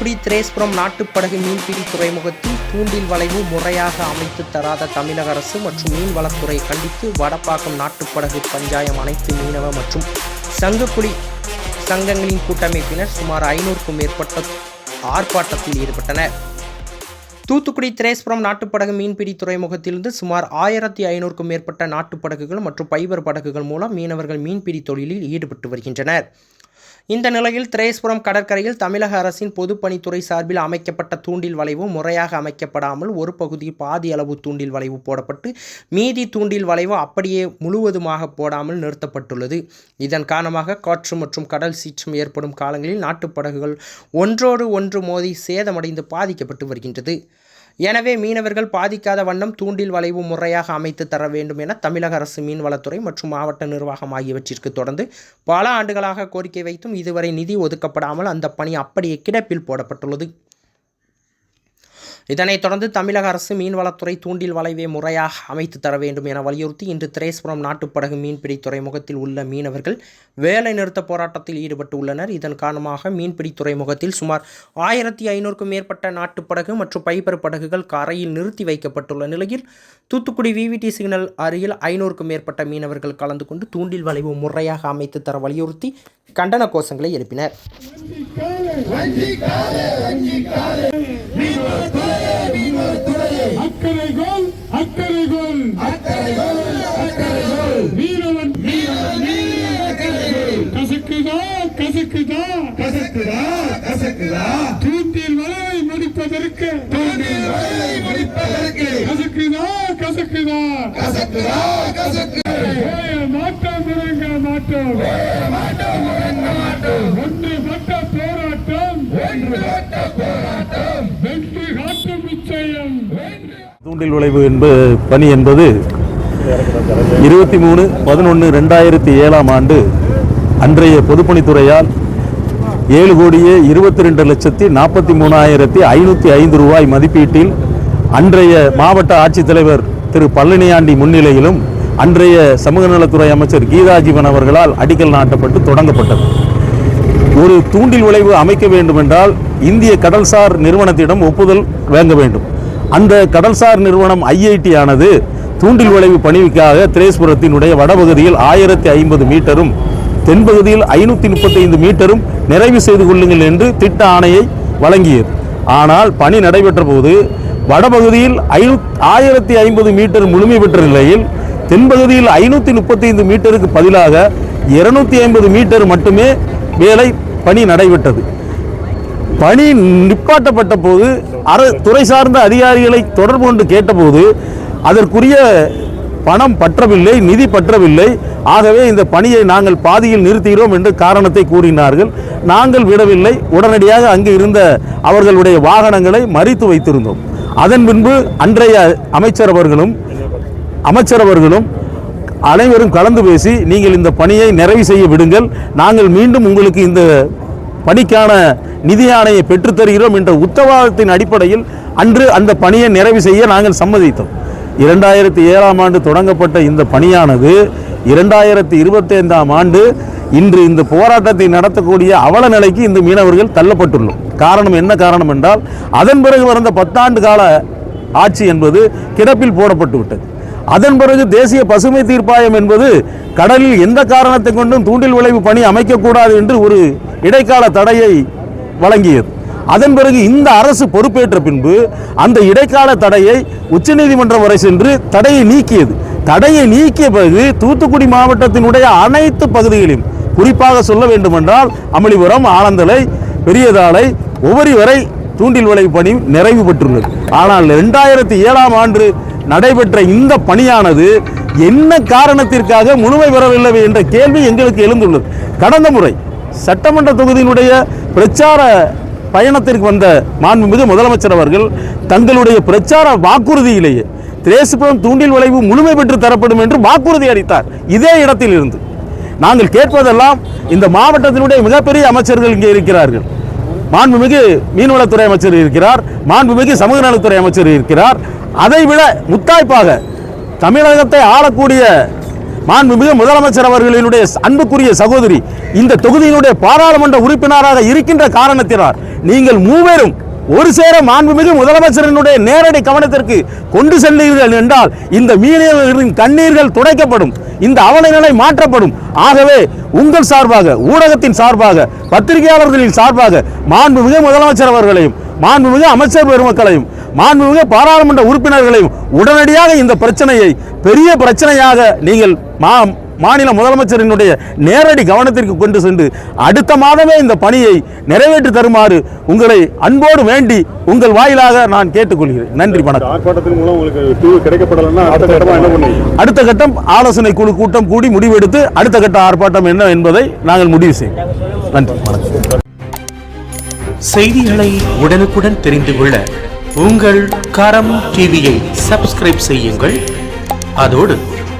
தூத்துக்குடி திரேஸ்புரம் நாட்டுப்படகு மீன்பிடி துறைமுகத்தில் தூண்டில் வளைவு முறையாக அமைத்து தராத தமிழக அரசு மற்றும் மீன்வளத்துறை கண்டித்து வடப்பாக்கம் நாட்டுப்படகு பஞ்சாயம் அனைத்து மீனவ மற்றும் சங்கக்குழி சங்கங்களின் கூட்டமைப்பினர் சுமார் ஐநூறுக்கும் மேற்பட்ட ஆர்ப்பாட்டத்தில் ஈடுபட்டனர். தூத்துக்குடி திரேஸ்புரம் நாட்டுப்படகு மீன்பிடி துறைமுகத்திலிருந்து சுமார் ஆயிரத்தி ஐநூறுக்கும் மேற்பட்ட நாட்டுப்படகுகள் மற்றும் பைபர் படகுகள் மூலம் மீனவர்கள் மீன்பிடி தொழிலில் ஈடுபட்டு வருகின்றனர். இந்த நிலையில் திரேஸ்புரம் கடற்கரையில் தமிழக அரசின் பொதுப்பணித்துறை சார்பில் அமைக்கப்பட்ட தூண்டில் வளைவு முறையாக அமைக்கப்படாமல் ஒரு பகுதி பாதி அளவு தூண்டில் வளைவு போடப்பட்டு மீதி தூண்டில் வளைவு அப்படியே முழுவதுமாக போடாமல் நிறுத்தப்பட்டுள்ளது. இதன் காரணமாக காற்று மற்றும் கடல் சீற்றம் ஏற்படும் காலங்களில் நாட்டுப்படகுகள் ஒன்றோடு ஒன்று மோதி சேதமடைந்து பாதிக்கப்பட்டு வருகின்றது. எனவே மீனவர்கள் பாதிக்காத வண்ணம் தூண்டில் வளைவு முறையாக அமைத்து தர வேண்டும் என தமிழக அரசு மீன்வளத்துறை மற்றும் மாவட்ட நிர்வாகம் ஆகியவற்றிற்கு தொடர்ந்து பல ஆண்டுகளாக கோரிக்கை வைத்தும் இதுவரை நிதி ஒதுக்கப்படாமல் அந்த பணி அப்படியே கிடப்பில் போடப்பட்டுள்ளது. இதனைத் தொடர்ந்து தமிழக அரசு மீன்வளத்துறை தூண்டில் வளைவை முறையாக அமைத்து தர வேண்டும் என வலியுறுத்தி இன்று திரேஸ்புரம் நாட்டுப்படகு மீன்பிடி துறைமுகத்தில் உள்ள மீனவர்கள் வேலை நிறுத்த போராட்டத்தில் ஈடுபட்டு உள்ளனர் இதன் காரணமாக மீன்பிடி துறைமுகத்தில் சுமார் ஆயிரத்தி ஐநூறுக்கும் மேற்பட்ட நாட்டுப்படகு மற்றும் பைபர் படகுகள் கரையில் நிறுத்தி வைக்கப்பட்டுள்ள நிலையில் தூத்துக்குடி விவிடி சிக்னல் அருகில் ஐநூறுக்கும் மேற்பட்ட மீனவர்கள் கலந்து கொண்டு தூண்டில் வளைவு முறையாக அமைத்து தர வலியுறுத்தி கண்டன கோஷங்களை எழுப்பினர். கசக்குதா கசக்கு. மாட்டோம் மாட்டோம் ஒன்றுபட்ட போராட்டம். போராட்டம். வென்று காட்டும் நிச்சயம். தூண்டில் விளைவு என்பது பணி என்பது இருபத்தி மூணு பதினொன்று ரெண்டாயிரத்தி ஏழாம் ஆண்டு அன்றைய பொதுப்பணித்துறையால் ஏழு கோடியே இருபத்தி ரெண்டு லட்சத்தி நாற்பத்தி மூணாயிரத்தி ஐநூற்றி ஐந்து ரூபாய் மதிப்பீட்டில் அன்றைய மாவட்ட ஆட்சித்தலைவர் திரு பழனியாண்டி முன்னிலையிலும் அன்றைய சமூக நலத்துறை அமைச்சர் கீதாஜீவன் அவர்களால் அடிக்கல் நாட்டப்பட்டு தொடங்கப்பட்டது. ஒரு தூண்டில் விளைவு அமைக்க வேண்டுமென்றால் இந்திய கடல்சார் நிறுவனத்திடம் ஒப்புதல் வாங்க வேண்டும். அந்த கடல்சார் நிறுவனம் ஐஐடி ஆனது தூண்டில் விளைவு பணிவுக்காக திரேஸ்புரத்தினுடைய வடபகுதியில் ஆயிரத்தி ஐம்பது மீட்டரும் தென்பகுதியில் ஐநூற்றி முப்பத்தைந்து மீட்டரும் நிறைவு செய்து கொள்ளுங்கள் என்று திட்ட ஆணையை வழங்கியது. ஆனால் பணி நடைபெற்ற போது வடபகுதியில் ஐநூ ஆயிரத்தி ஐம்பது மீட்டர் முழுமை பெற்ற நிலையில் தென்பகுதியில் ஐநூற்றி முப்பத்தைந்து மீட்டருக்கு பதிலாக இருநூத்தி ஐம்பது மீட்டர் மட்டுமே வேலை பணி நடைபெற்றது. பணி நிப்பாட்டப்பட்ட போது அர துறை சார்ந்த அதிகாரிகளை தொடர்பு கொண்டு கேட்டபோது அதற்குரிய பணம் பற்றவில்லை நிதி பற்றவில்லை. ஆகவே இந்த பணியை நாங்கள் பாதியில் நிறுத்துகிறோம் என்று காரணத்தை கூறினார்கள். நாங்கள் விடவில்லை. உடனடியாக அங்கு இருந்த அவர்களுடைய வாகனங்களை மறித்து வைத்திருந்தோம். அதன் பின்பு அன்றைய அமைச்சர் அவர்களும் அமைச்சர் அவர்களும் அனைவரும் கலந்து பேசி நீங்கள் இந்த பணியை நிறைவு செய்ய விடுங்கள். நாங்கள் மீண்டும் உங்களுக்கு இந்த பணிக்கான நிதி ஆணையை பெற்றுத் தருகிறோம் என்ற உத்தரவாதத்தின் அடிப்படையில் அன்று அந்த பணியை நிறைவு செய்ய நாங்கள் சம்மதித்தோம். இரண்டாயிரத்தி ஏழாம் ஆண்டு தொடங்கப்பட்ட இந்த பணியானது இரண்டாயிரத்தி இருபத்தைந்தாம் ஆண்டு இன்று இந்த போராட்டத்தை நடத்தக்கூடிய அவல நிலைக்கு இந்த மீனவர்கள் தள்ளப்பட்டுள்ளோம். காரணம் என்ன காரணம் என்றால் அதன் பிறகு வந்த பத்தாண்டு கால ஆட்சி என்பது கிடப்பில் போடப்பட்டு விட்டது. அதன் பிறகு தேசிய பசுமை தீர்ப்பாயம் என்பது கடலில் எந்த காரணத்தை கொண்டும் தூண்டில் விளைவு பணி அமைக்கக்கூடாது என்று ஒரு இடைக்கால தடையை வழங்கியது. அதன் பிறகு இந்த அரசு பொறுப்பேற்ற பின்பு அந்த இடைக்கால தடையை உச்சநீதிமன்றம் வரை சென்று தடையை நீக்கியது. தடையை நீக்கிய பிறகு தூத்துக்குடி மாவட்டத்தினுடைய அனைத்து பகுதிகளையும் குறிப்பாக சொல்ல வேண்டுமென்றால் அமளிபுரம் ஆலந்தலை பெரியதாலை ஒவ்வொரு வரை தூண்டில் விளைவு பணி நிறைவு பெற்றுள்ளது. ஆனால் ரெண்டாயிரத்தி ஏழாம் ஆண்டு நடைபெற்ற இந்த பணியானது என்ன காரணத்திற்காக முழுமை பெறவில்லை என்ற கேள்வி எங்களுக்கு எழுந்துள்ளது. கடந்த முறை சட்டமன்ற தொகுதியினுடைய பிரச்சார பயணத்திற்கு வந்த மாண்புமிகு முதலமைச்சர் அவர்கள் தங்களுடைய பிரச்சார வாக்குறுதியிலேயே திரேசுபுரம் தூண்டில் விளைவு முழுமை பெற்று தரப்படும் என்று வாக்குறுதி அளித்தார். இதே இடத்தில் இருந்து நாங்கள் கேட்பதெல்லாம் இந்த மாவட்டத்தினுடைய மிகப்பெரிய அமைச்சர்கள் இங்கே இருக்கிறார்கள். மாண்புமிகு மீன்வளத்துறை அமைச்சர் இருக்கிறார் மாண்புமிகு சமூக நலத்துறை அமைச்சர் இருக்கிறார். அதைவிட முத்தாய்ப்பாக தமிழகத்தை ஆளக்கூடிய மாண்புமிகு முதலமைச்சர் அவர்களினுடைய அன்புக்குரிய சகோதரி இந்த தொகுதியினுடைய பாராளுமன்ற உறுப்பினராக இருக்கின்ற காரணத்தினால் நீங்கள் மூவரும் ஒரு சேர மாண்புமிகு முதலமைச்சரினுடைய நேரடி கவனத்திற்கு கொண்டு செல்லுகிறீர்கள் என்றால் இந்த மீனவர்களின் கண்ணீர்கள் துடைக்கப்படும் இந்த அவலநிலை மாற்றப்படும். ஆகவே உங்கள் சார்பாக ஊடகத்தின் சார்பாக பத்திரிகையாளர்களின் சார்பாக மாண்புமிகு முதலமைச்சர் அவர்களையும் மாண்புமிகு அமைச்சர் பெருமக்களையும் மாண்புமிகு பாராளுமன்ற உறுப்பினர்களையும் உடனடியாக இந்த பிரச்சனையை பெரிய பிரச்சனையாக நீங்கள் மா மாநில முதலமைச்சரினுடைய நேரடி கவனத்திற்கு கொண்டு சென்று அடுத்த மாதமே இந்த பணியை நிறைவேற்றி தருமாறு உங்களை அன்போடு வேண்டி உங்கள் வாயிலாக நான் கேட்டுக்கொள்கிறேன். நன்றி வணக்கம். அடுத்த கட்டம் ஆலோசனை குழு கூட்டம் கூடி முடிவெடுத்து அடுத்த கட்ட ஆர்ப்பாட்டம் என்ன என்பதை நாங்கள் முடிவு செய்வோம். நன்றி வணக்கம். செய்திகளை உடனுக்குடன் தெரிந்து கொள்ள உங்கள் கரம் டிவியை சப்ஸ்கிரைப் செய்யுங்கள். அதோடு